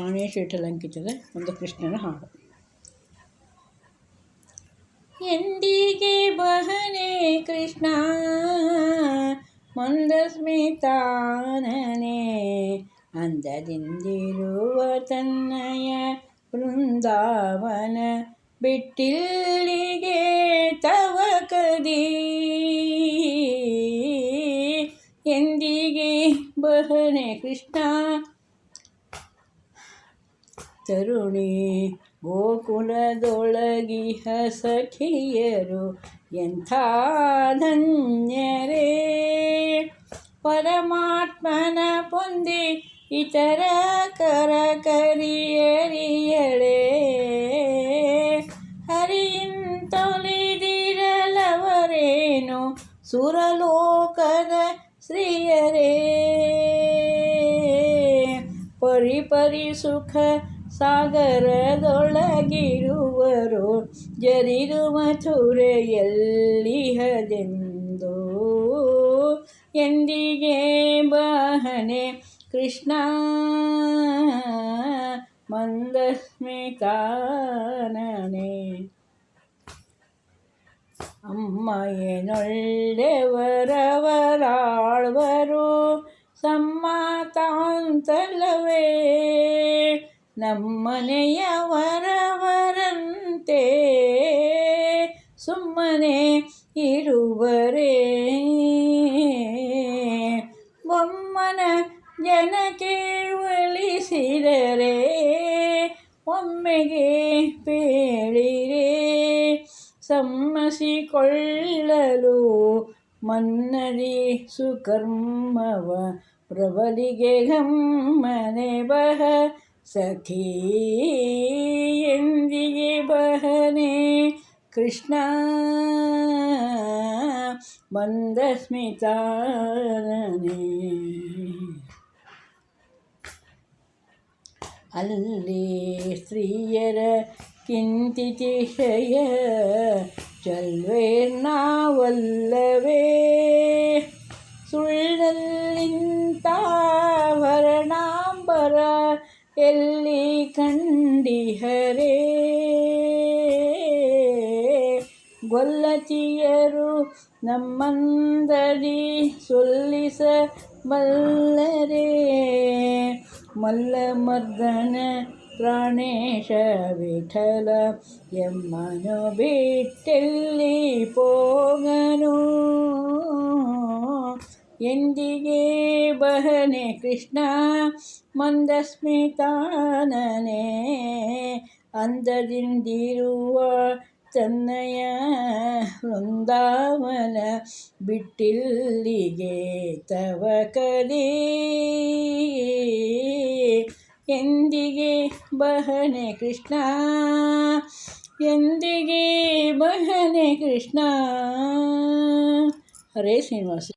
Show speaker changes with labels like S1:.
S1: ಪ್ರಾಣೇಶ್ ವಿಠಲಂಕಿತದ ಒಂದು ಕೃಷ್ಣನ ಹಾಡು. ಎಂದಿಗೆ ಬಹನೆ ಕೃಷ್ಣ, ಮಂದಸ್ಮಿತಾನನೆ, ಅಂದದಿಂದಿರುವ ತನ್ನಯ ಬೃಂದಾವನ ಬಿಟ್ಟಿಲ್ಲಿಗೆ ತವ ಕದಿ. ಎಂದಿಗೆ ಬಹನೆ ಕೃಷ್ಣ ತರುಣಿ ಗೋಕುಲದೊಳಗಿಹ ಸಖಿಯರು ಎಂಥ ಧನ್ಯರೇ ಪರಮಾತ್ಮನ ಪೊಂದಿ ಇತರ ಕರ ಕರಿಯರಿಯಳೆ ಹರಿಯಿಂತೊಲಿದಿರಲವರೇನು ಸುರಲೋಕದ ಶ್ರೀಯರೇ ಪರಿಪರಿ ಸುಖ ಸಾಗರದೊಳಗಿರುವರು. ಜರಿದು ಮಥುರೆಯಲ್ಲಿಹದೆಂದು ಎಂದಿಗೆ ಬಹನೆ ಕೃಷ್ಣ ಮಂದಸ್ಮಿತಾನನೆ ಅಮ್ಮಯ್ಯನೊಳ್ಳೆವರವರಾಳ್ವರು. ಸಮ್ಮತಾಂತಲವೇ ನಮ್ಮನೆಯವರವರಂತೆ ಸುಮ್ಮನೆ ಇರುವರೇ. ಬೊಮ್ಮನ ಜನ ಒಲಿಸಿದರೆ ಒಮ್ಮೆಗೆ ಪೇಳಿರೆ. ಸಮ್ಮಸಿಕೊಳ್ಳಲು ಮನ್ನದಿ ಸುಕರ್ಮವ ಪ್ರಬಲಿಗೆ ಗಮ್ಮನೆ ಬಹ. சகி எந்தியே பகனே कृष्णा मन्दस्मितारणे अल्ले स्त्रियर किञ्चितिशय चल्वेर्नावल्लवे सुळ्ळल्लिन्ताभरणाम्बर ಎಲ್ಲಿ ಕಂಡಿಹರೇ ಗೊಲ್ಲತಿಯರು ನಮ್ಮಂದದಿ ಸೊಲ್ಲಿಸ ಬಲ್ಲರೇ ಮಲ್ಲಮರ್ದನ ಪ್ರಾಣೇಶ ವಿಠಲ ಎಮ್ಮನು ಬಿಟ್ಟೆಲ್ಲಿ ಪೋಗನು ಎಂದಿಗೆ ಬಹನೆ ಕೃಷ್ಣ ಮಂದಸ್ಮಿತಾನನೆ ಅಂದದಿಂದಿರುವ ತನ್ನಯ ವೃಂದಾವನ ಬಿಟ್ಟಿಲ್ಲಿಗೆ ತವ ಕಲಿ. ಎಂದಿಗೆ ಬಹನೆ ಕೃಷ್ಣ, ಎಂದಿಗೆ ಬಹನೆ ಕೃಷ್ಣ. ಹರೇ ಶ್ರೀನಿವಾಸ.